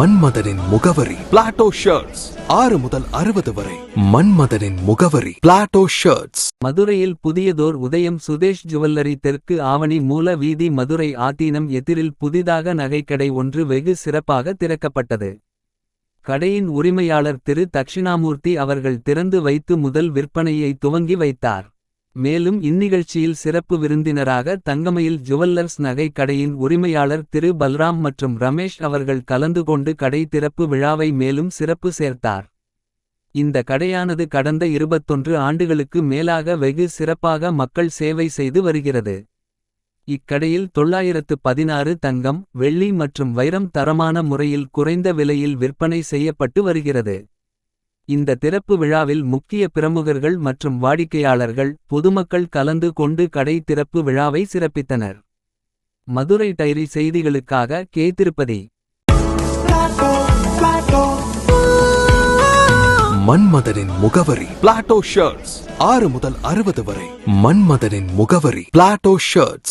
மன்மதனின் முகவரி Plato shirts ஆறு முதல் அறுபது வரை மன்மதனின் முகவரி பிளாட்டோ ஷர்ட்ஸ் மதுரையில் புதியதோர் உதயம் சுதேஷ் ஜுவல்லரி தெற்கு ஆவணி மூல வீதி மதுரை ஆதீனம் எதிரில் புதிதாக நகைக்கடை ஒன்று வெகு சிறப்பாக திறக்கப்பட்டது. கடையின் உரிமையாளர் திரு தட்சிணாமூர்த்தி அவர்கள் திறந்து வைத்து முதல் விற்பனையை துவங்கி வைத்தார். மேலும் இந்நிகழ்ச்சியில் சிறப்பு விருந்தினராக தங்கமயில் ஜுவல்லர்ஸ் நகை கடையின் உரிமையாளர் திரு பல்ராம் மற்றும் ரமேஷ் அவர்கள் கலந்து கொண்டு கடை திறப்பு விழாவை மேலும் சிறப்பு சேர்த்தார். இந்த கடையானது கடந்த இருபத்தொன்று ஆண்டுகளுக்கு மேலாக வெகு சிறப்பாக மக்கள் சேவை செய்து வருகிறது. இக்கடையில் தொள்ளாயிரத்து பதினாறு தங்கம் வெள்ளி மற்றும் வைரம் தரமான முறையில் குறைந்த விலையில் விற்பனை செய்யப்பட்டு வருகிறது. இந்த திறப்பு விழாவில் முக்கிய பிரமுகர்கள் மற்றும் வாடிக்கையாளர்கள் பொதுமக்கள் கலந்து கொண்டு கடை திறப்பு விழாவை சிறப்பித்தனர். மதுரை டைரி செய்திகளுக்காக கே. திருப்பதி. மன்மதனின் முகவரி பிளாட்டோ ஷர்ட்ஸ் ஆறு முதல் அறுபது வரை மன்மதனின் முகவரி பிளாட்டோ ஷர்ட்ஸ்